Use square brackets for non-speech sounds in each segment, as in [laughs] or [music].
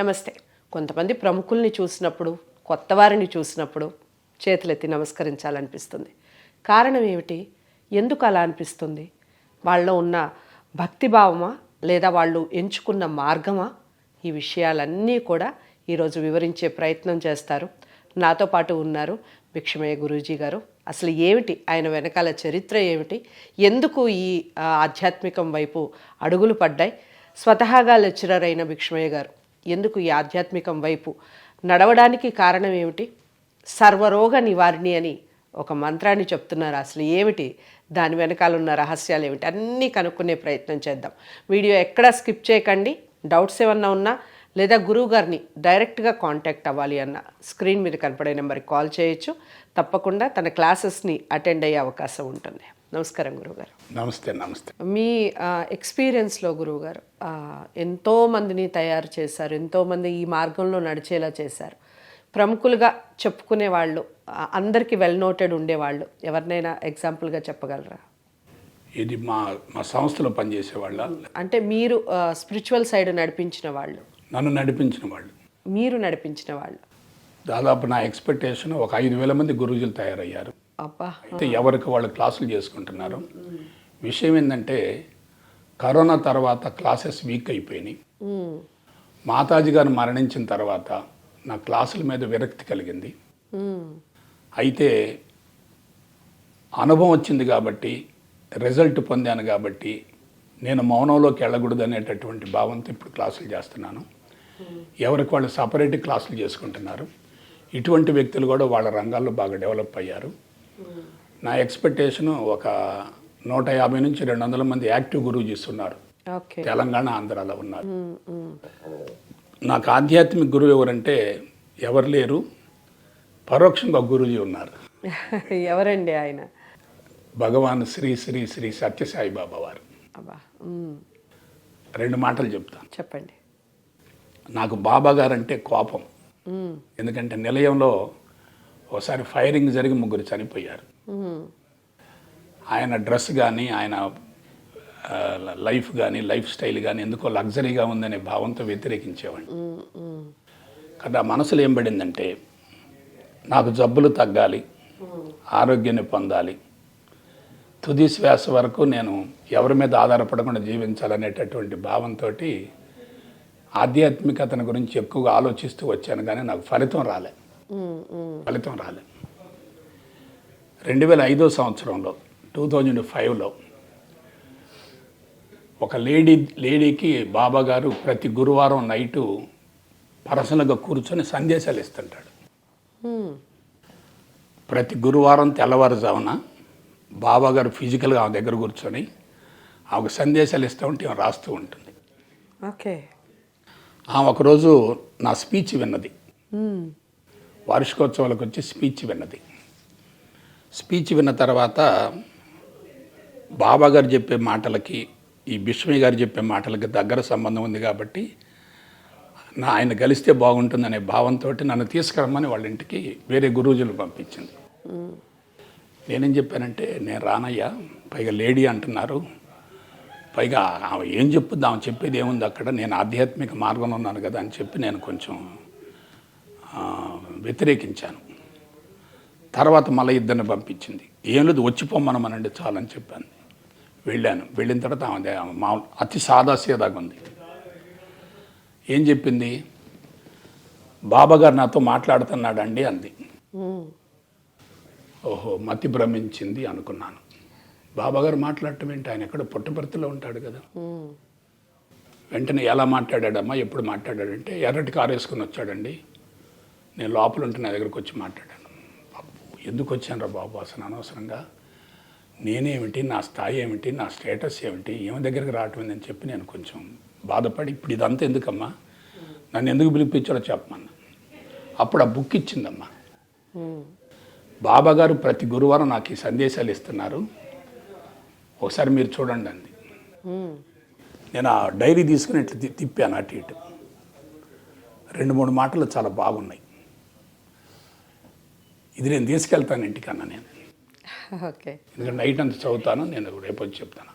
నమస్తే. కొంతమంది ప్రముఖుల్ని చూసినప్పుడు కొత్త వారిని చూసినప్పుడు చేతులెత్తి నమస్కరించాలనిపిస్తుంది. కారణం ఏమిటి? ఎందుకు అలా అనిపిస్తుంది? వాళ్ళలో ఉన్న భక్తిభావమా? లేదా వాళ్ళు ఎంచుకున్న మార్గమా? ఈ విషయాలన్నీ కూడా ఈరోజు వివరించే ప్రయత్నం చేస్తారు. నాతో పాటు ఉన్నారు భిక్షమయ్య గురూజీ గారు. అసలు ఏమిటి? ఆయన వెనకాల చరిత్ర ఏమిటి? ఎందుకు ఈ ఆధ్యాత్మికం వైపు అడుగులు పడ్డాయి? స్వతహాగా లెక్చరర్ అయిన భిక్షమయ్య గారు ఎందుకు ఈ ఆధ్యాత్మికం వైపు నడవడానికి కారణం ఏమిటి? సర్వరోగ నివారిణి అని ఒక మంత్రాన్ని చెప్తున్నారు. అసలు ఏమిటి? దాని వెనకాల ఉన్న రహస్యాలు ఏమిటి? అన్నీ కనుక్కునే ప్రయత్నం చేద్దాం. వీడియో ఎక్కడా స్కిప్ చేయకండి. డౌట్స్ ఏమన్నా ఉన్నా లేదా గురువు గారిని డైరెక్ట్గా కాంటాక్ట్ అవ్వాలి అన్న స్క్రీన్ మీద కనపడే నెంబర్కి కాల్ చేయొచ్చు. తప్పకుండా తన క్లాసెస్ని అటెండ్ అయ్యే అవకాశం ఉంటుంది. నమస్కారం గురువుగారు. నమస్తే నమస్తే. మీ ఎక్స్పీరియన్స్లో గురువుగారు ఎంతో మందిని తయారు చేశారు ఎంతోమంది ఈ మార్గంలో నడిచేలా చేశారు. ప్రముఖులుగా చెప్పుకునే వాళ్ళు అందరికీ వెల్ నోటెడ్ ఉండేవాళ్ళు ఎవరినైనా ఎగ్జాంపుల్గా చెప్పగలరా? ఇది మా మా సంస్థలో పనిచేసే వాళ్ళ. అంటే మీరు స్పిరిచువల్ సైడ్ నడిపించిన వాళ్ళు. నన్ను నడిపించిన వాళ్ళు. మీరు నడిపించిన వాళ్ళు. దాదాపు నా ఎక్స్పెక్టేషన్ ఒక ఐదు వేల మంది గురూజులు తయారయ్యారు. అయితే ఎవరికి వాళ్ళు క్లాసులు చేసుకుంటున్నారు? విషయం ఏంటంటే కరోనా తర్వాత క్లాసెస్ వీక్ అయిపోయినాయి. మాతాజీ గారు మరణించిన తర్వాత నా క్లాసుల మీద విరక్తి కలిగింది. అయితే అనుభవం వచ్చింది కాబట్టి రిజల్ట్ పొందాను కాబట్టి నేను మౌనంలోకి వెళ్ళకూడదు అనేటటువంటి భావంతో ఇప్పుడు క్లాసులు చేస్తున్నాను. ఎవరికి వాళ్ళు సపరేట్ క్లాసులు చేసుకుంటున్నారు? ఇటువంటి వ్యక్తులు కూడా వాళ్ళ రంగాల్లో బాగా డెవలప్ అయ్యారు. నా ఎక్స్పెక్టేషను ఒక నూట యాభై నుంచి రెండు వందల మంది యాక్టివ్ గురూజీస్ ఉన్నారు. తెలంగాణ ఆంధ్రాలో ఉన్నారు. నాకు ఆధ్యాత్మిక గురువు ఎవరంటే ఎవరు లేరు పరోక్షంగా గురూజీ ఉన్నారు. [laughs] ఎవరండి ఆయన? భగవాన్ శ్రీ శ్రీ శ్రీ సత్యసాయి బాబా వారు. రెండు మాటలు చెప్తాను చెప్పండి. నాకు బాబా గారు అంటే కోపం ఎందుకంటే నిలయంలో ఒకసారి ఫైరింగ్ జరిగి ముగ్గురు చనిపోయారు. ఆయన డ్రెస్ కానీ ఆయన లైఫ్ కానీ లైఫ్ స్టైల్ కానీ ఎందుకో లగ్జరీగా ఉందనే భావంతో వ్యతిరేకించేవాడిని. కదా మనసులో ఏం పడిందంటే నాకు జబ్బులు తగ్గాలి ఆరోగ్యాన్ని పొందాలి తుది శ్వాస వరకు నేను ఎవరి మీద ఆధారపడకుండా జీవించాలనేటటువంటి భావంతో ఆధ్యాత్మికతను గురించి ఎక్కువగా ఆలోచిస్తూ వచ్చాను కానీ నాకు ఫలితం రాలేదు ఫలితం రాలే. రెండు వేల ఐదో సంవత్సరంలో టూ థౌజండ్ ఫైవ్లో ఒక లేడీ లేడీకి బాబా గారు ప్రతి గురువారం నైటు పర్సనల్గా కూర్చొని సందేశాలు ఇస్తుంటాడు. ప్రతి గురువారం తెల్లవారుజామున బాబా గారు ఫిజికల్గా ఆమె దగ్గర కూర్చొని ఆమెకు సందేశాలు ఇస్తూ ఉంటే ఆమె రాస్తూ ఉంటుంది. ఓకే. ఆమె ఒకరోజు నా స్పీచ్ విన్నది. వార్షికోత్సవాలకు వచ్చి స్పీచ్ విన్నది. స్పీచ్ విన్న తర్వాత బాబా గారు చెప్పే మాటలకి ఈ బిష్మయ్య గారు చెప్పే మాటలకి దగ్గర సంబంధం ఉంది కాబట్టి నా ఆయన కలిస్తే బాగుంటుందనే భావంతో నన్ను తీసుకురమ్మని వాళ్ళ ఇంటికి వేరే గురూజులు పంపించింది. నేనేం చెప్పానంటే నేను రానయ్యా పైగా లేడీ అంటున్నారు. పైగా ఆమె ఏం చెప్పుద్ది ఆమె చెప్పేది ఏముంది అక్కడ? నేను ఆధ్యాత్మిక మార్గంలో ఉన్నాను కదా అని చెప్పి నేను కొంచెం వ్యతిరేకించాను. తర్వాత మళ్ళీ ఇద్దరిని పంపించింది. ఏం లేదు వచ్చిపోమ్మనమనండి చాలని చెప్పాను. వెళ్ళాను. వెళ్ళిన తర్వాత ఆమె మామూలు అతి సాదాసీదాగా ఉంది. ఏం చెప్పింది? బాబా గారు నాతో మాట్లాడుతున్నాడండి అంది. ఓహో మతి భ్రమించింది అనుకున్నాను. బాబాగారు మాట్లాడటం ఏంటి? ఆయన ఎక్కడ పుట్టపర్తిలో ఉంటాడు కదా. వెంటనే ఎలా మాట్లాడాడమ్మా? ఎప్పుడు మాట్లాడాడంటే ఎర్రటి కారు వేసుకుని వచ్చాడండి. నేను లోపల ఉంటే నా దగ్గరకు వచ్చి మాట్లాడాను. బాబు ఎందుకు వచ్చాను రా బాబు అసలు అనవసరంగా? నేనేమిటి? నా స్థాయి ఏమిటి? నా స్టేటస్ ఏమిటి? ఏమి దగ్గరికి రావటం ఏందని చెప్పి నేను కొంచెం బాధపడి ఇప్పుడు ఇదంతా ఎందుకమ్మా? నన్ను ఎందుకు పిలిపించారో చెప్పమన్నా? అప్పుడు ఆ బుక్ ఇచ్చిందమ్మా. ఉమ్, బాబా గారు ప్రతి గురువారం నాకు ఈ సందేశాలు ఇస్తున్నారు. ఒకసారి మీరు చూడండి అంది. నేను ఆ డైరీ తీసుకుని ఇట్లా తిప్పాను అటు ఇటు. రెండు మూడు మాటలు చాలా బాగున్నాయి. ఇది నేను తీసుకెళ్తాను ఇంటికన్నా నేను. ఓకే. ఎందుకంటే నైట్ అంతా చదువుతాను నేను రేపు వచ్చి చెప్తాను.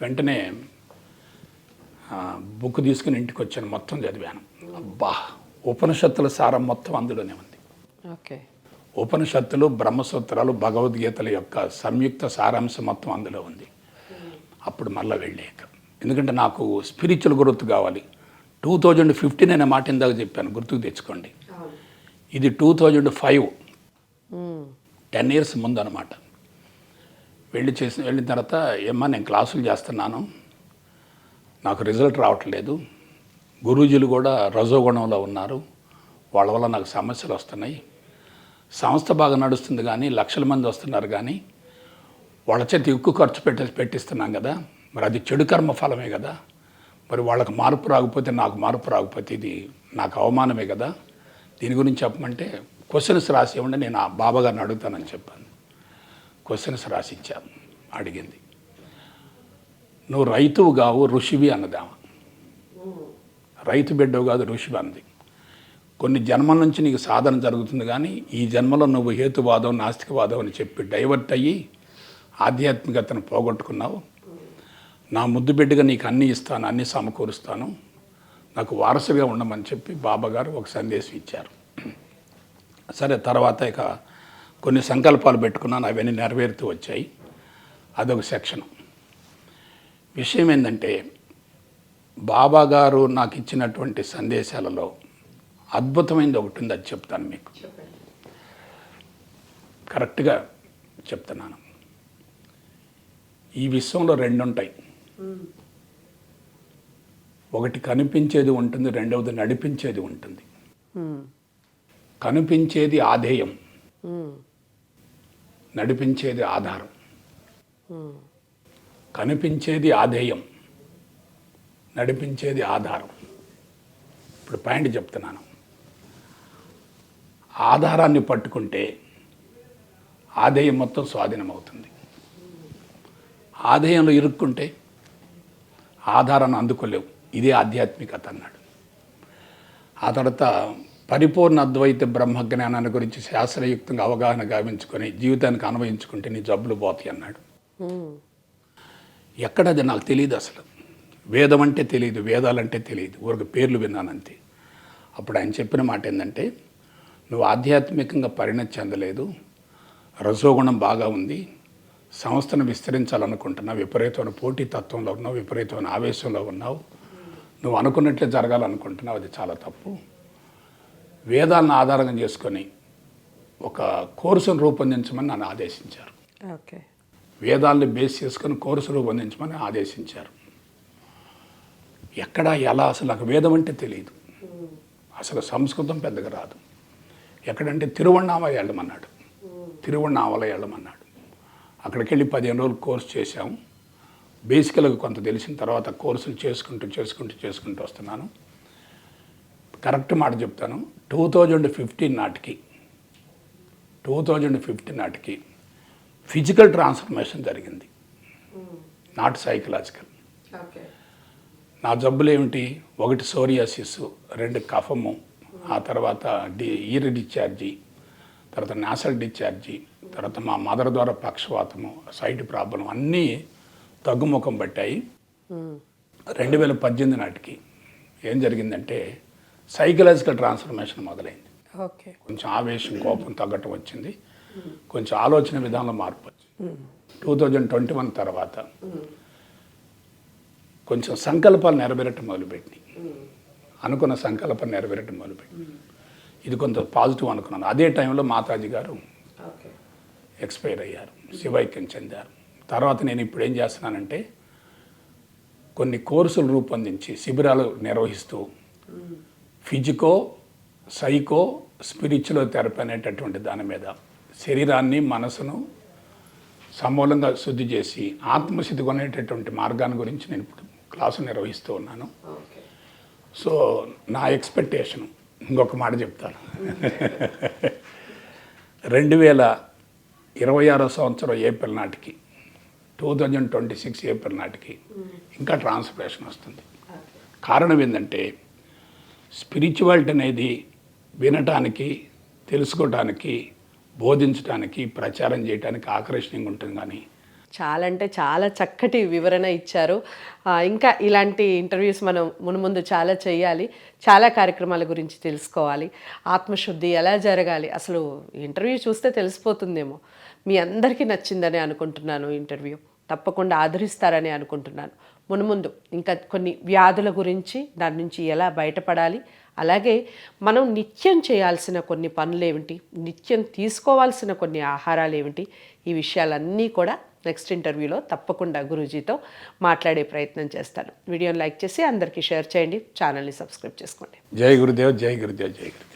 వెంటనే బుక్ తీసుకుని ఇంటికి వచ్చాను మొత్తం చదివాను. అబ్బా ఉపనిషత్తుల సారం మొత్తం అందులోనే ఉంది. ఓకే. ఉపనిషత్తులు బ్రహ్మసూత్రాలు భగవద్గీతల యొక్క సంయుక్త సారాంశం మొత్తం అందులో ఉంది. అప్పుడు మళ్ళీ వెళ్ళాక. ఎందుకంటే నాకు స్పిరిచువల్ గ్రోత్ కావాలి. టూ థౌజండ్ ఫిఫ్టీన్ అనే మాట ఇందాక చెప్పాను గుర్తుకు తెచ్చుకోండి. ఇది two thousand five ten years ముందు అనమాట వెళ్ళి చేసి వెళ్ళిన తర్వాత ఏమ్మా నేను క్లాసులు చేస్తున్నాను. నాకు రిజల్ట్ రావట్లేదు. గురూజీలు కూడా రజోగుణంలో ఉన్నారు. వాళ్ళ వల్ల నాకు సమస్యలు వస్తున్నాయి. సంస్థ బాగా నడుస్తుంది కానీ లక్షల మంది వస్తున్నారు కానీ వాళ్ళ చేతి ఎక్కువ ఖర్చు పెట్టి పెట్టిస్తున్నాం కదా. మరి అది చెడు కర్మ ఫలమే కదా. మరి వాళ్ళకి మార్పు రాకపోతే నాకు మార్పు రాకపోతే ఇది నాకు అవమానమే కదా. దీని గురించి చెప్పమంటే క్వశ్చన్స్ రాసి ఇవ్వండి నేను ఆ బాబాగారిని అడుగుతానని చెప్పాను. క్వశ్చన్స్ రాసి ఇచ్చాను అడిగింది. నువ్వు రైతువు కావు ఋషివి అన్నదామా. రైతు బిడ్డవు కాదు ఋషివి అన్నది కొన్ని జన్మల నుంచి నీకు సాధన జరుగుతుంది కానీ ఈ జన్మలో నువ్వు హేతువాదం నాస్తికవాదం అని చెప్పి డైవర్ట్ అయ్యి ఆధ్యాత్మికతను పోగొట్టుకున్నావు. నా ముద్దు బిడ్డగా నీకు అన్నీ ఇస్తాను అన్నీ సమకూరుస్తాను. నాకు వారసుగా ఉండమని చెప్పి బాబాగారు ఒక సందేశం ఇచ్చారు. సరే తర్వాత ఇక కొన్ని సంకల్పాలు పెట్టుకున్నాను అవన్నీ నెరవేరుతూ వచ్చాయి. అదొక సెక్షన్. విషయం ఏంటంటే బాబా గారు నాకు ఇచ్చినటువంటి సందేశాలలో అద్భుతమైనది ఒకటి ఉంది అది చెప్తాను మీకు. కరెక్ట్గా చెప్తున్నాను. ఈ విశ్వంలో రెండు ఉంటాయి ఒకటి కనిపించేది ఉంటుంది రెండవది నడిపించేది ఉంటుంది. కనిపించేది ఆధేయం. నడిపించేది ఆధారం. కనిపించేది ఆధేయం. నడిపించేది ఆధారం. ఇప్పుడు పాయింట్ చెప్తున్నాను. ఆధారాన్ని పట్టుకుంటే ఆధేయం మొత్తం స్వాధీనం అవుతుంది ఆధేయంలో ఇరుక్కుంటే ఆధారాన్ని అందుకోలేవు. ఇదే ఆధ్యాత్మికత అన్నాడు. ఆ తర్వాత పరిపూర్ణ అద్వైత బ్రహ్మజ్ఞానాన్ని గురించి శాస్త్రయుక్తంగా అవగాహన గావించుకొని జీవితానికి అన్వయించుకుంటే నీ జబ్బులు పోతాయి అన్నాడు. ఎక్కడది నాకు తెలియదు అసలు. వేదం అంటే తెలియదు వేదాలంటే తెలియదు ఊరికి పేర్లు విన్నానంతే. అప్పుడు ఆయన చెప్పిన మాట ఏంటంటే నువ్వు ఆధ్యాత్మికంగా పరిణతి చెందలేదు రజోగుణం బాగా ఉంది సంస్థను విస్తరించాలనుకుంటున్నావు విపరీతమైన పోటీ తత్వంలో ఉన్నావు విపరీతమైన ఆవేశంలో ఉన్నావు నువ్వు అనుకున్నట్లే జరగాలనుకుంటున్నావు అది చాలా తప్పు. వేదాలను ఆధారంగా చేసుకొని ఒక కోర్సును రూపొందించమని నన్ను ఆదేశించారు. ఓకే. వేదాలను బేస్ చేసుకొని కోర్సు రూపొందించమని ఆదేశించారు. ఎక్కడ ఎలా అసలు నాకు వేదం అంటే తెలియదు అసలు సంస్కృతం పెద్దగా రాదు. ఎక్కడంటే తిరువణామ వెళ్ళమన్నాడు. తిరువణామలో వెళ్ళమన్నాడు. అక్కడికి వెళ్ళి పదిహేను రోజులు కోర్సు చేశాము. బేసికల్గా కొంత తెలిసిన తర్వాత కోర్సులు చేసుకుంటూ చేసుకుంటూ చేసుకుంటూ వస్తున్నాను. కరెక్ట్ మాట చెప్తాను. టూ థౌజండ్ ఫిఫ్టీన్ నాటికి టూ థౌజండ్ ఫిఫ్టీన్ నాటికి ఫిజికల్ ట్రాన్స్ఫర్మేషన్ జరిగింది. నాట్ సైకలాజికల్ ఓకే నా జబ్బులు ఏమిటి? ఒకటి సోరియాసిస్ రెండు కఫము ఆ తర్వాత డి ఈర డిశ్చార్జి తర్వాత నాసల్ డిశ్చార్జి తర్వాత మా మదర్ ద్వారా పక్షవాతము సైట్ ప్రాబ్లం అన్నీ తగ్గుముఖం పట్టాయి. రెండు వేల పద్దెనిమిది నాటికి ఏం జరిగిందంటే సైకలాజికల్ ట్రాన్స్ఫర్మేషన్ మొదలైంది. ఓకే. కొంచెం ఆవేశం కోపం తగ్గటం వచ్చింది. కొంచెం ఆలోచన విధానంలో మార్పు వచ్చింది. టూ థౌజండ్ ట్వంటీ వన్ తర్వాత కొంచెం సంకల్పాలు నెరవేరటం మొదలుపెట్టి అనుకున్న సంకల్పం నెరవేరటం మొదలుపెట్టి ఇది కొంత పాజిటివ్ అనుకున్నాను. అదే టైంలో మాతాజీ గారు ఎక్స్పైర్ అయ్యారు. శివైక్యం చెందారు. తర్వాత నేను ఇప్పుడు ఏం చేస్తున్నానంటే కొన్ని కోర్సులు రూపొందించి శిబిరాలు నిర్వహిస్తూ ఫిజికో సైకో స్పిరిచువల్ థెరపీ అనేటటువంటి దాని మీద శరీరాన్ని మనసును సమూలంగా శుద్ధి చేసి ఆత్మశుద్ధి కొనేటటువంటి మార్గాన్ని గురించి నేను ఇప్పుడు క్లాసు నిర్వహిస్తూ ఉన్నాను. సో నా ఎక్స్పెక్టేషన్ ఇంకొక మాట చెప్తాను. [laughs] రెండు వేల ఇరవై ఆరో సంవత్సరం ఏప్రిల్ నాటికి two thousand twenty six April నాటికి ఇంకా ట్రాన్స్ఫర్మేషన్ వస్తుంది. కారణం ఏంటంటే స్పిరిచువాలిటీ అనేది వినటానికి తెలుసుకోవటానికి బోధించడానికి ప్రచారం చేయడానికి ఆకర్షణీయంగా ఉంటుంది కానీ. చాలా అంటే చాలా చక్కటి వివరణ ఇచ్చారు. ఇంకా ఇలాంటి ఇంటర్వ్యూస్ మనం మునుముందు చాలా చేయాలి. చాలా కార్యక్రమాల గురించి తెలుసుకోవాలి. ఆత్మశుద్ధి ఎలా జరగాలి? అసలు ఇంటర్వ్యూ చూస్తే తెలిసిపోతుందేమో. మీ అందరికీ నచ్చిందని అనుకుంటున్నాను ఇంటర్వ్యూ. తప్పకుండా ఆదరిస్తారని అనుకుంటున్నాను. మునుముందు ఇంకా కొన్ని వ్యాధుల గురించి దాని నుంచి ఎలా బయటపడాలి? అలాగే మనం నిత్యం చేయాల్సిన కొన్ని పనులు ఏమిటి నిత్యం తీసుకోవాల్సిన కొన్ని ఆహారాలు ఏమిటి ఈ విషయాలన్నీ కూడా నెక్స్ట్ ఇంటర్వ్యూలో తప్పకుండా గురూజీతో మాట్లాడే ప్రయత్నం చేస్తాను. వీడియోని లైక్ చేసి అందరికీ షేర్ చేయండి. ఛానల్ని సబ్స్క్రైబ్ చేసుకోండి. జై గురుదేవ్ జై గురుదేవ్ జై గురుదేవ్.